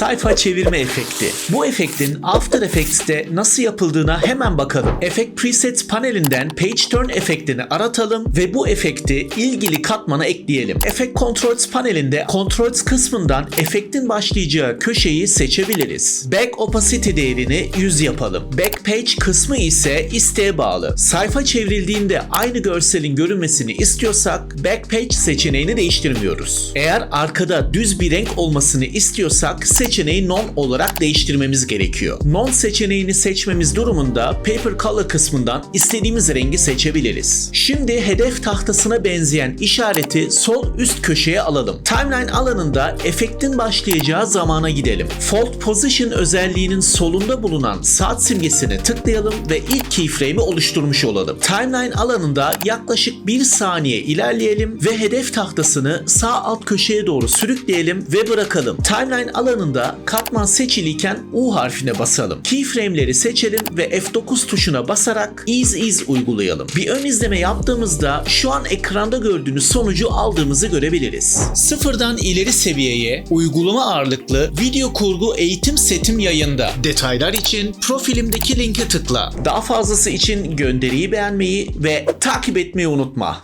sayfa çevirme efekti. Bu efektin After Effects'te nasıl yapıldığına hemen bakalım. Effect Presets panelinden Page Turn efektini aratalım ve bu efekti ilgili katmana ekleyelim. Effect Controls panelinde Controls kısmından efektin başlayacağı köşeyi seçebiliriz. Back Opacity değerini 100 yapalım. Back Page kısmı ise isteğe bağlı. Sayfa çevrildiğinde aynı görselin görünmesini istiyorsak Back Page seçeneğini değiştirmiyoruz. Eğer arkada düz bir renk olmasını istiyorsak seçeneği Non olarak değiştirmemiz gerekiyor. Non seçeneğini seçmemiz durumunda Paper Color kısmından istediğimiz rengi seçebiliriz. Şimdi hedef tahtasına benzeyen işareti sol üst köşeye alalım. Timeline alanında efektin başlayacağı zamana gidelim. Fold Position özelliğinin solunda bulunan saat simgesini tıklayalım ve ilk keyframe'i oluşturmuş olalım. Timeline alanında yaklaşık 1 saniye ilerleyelim ve hedef tahtasını sağ alt köşeye doğru sürükleyelim ve bırakalım. Timeline alanında katman seçiliyken U harfine basalım. Keyframe'leri seçelim ve F9 tuşuna basarak Ease Ease uygulayalım. Bir ön izleme yaptığımızda şu an ekranda gördüğünüz sonucu aldığımızı görebiliriz. Sıfırdan ileri seviyeye uygulama ağırlıklı video kurgu eğitim setim yayında. Detaylar için profilimdeki linke tıkla. Daha fazlası için gönderiyi beğenmeyi ve takip etmeyi unutma.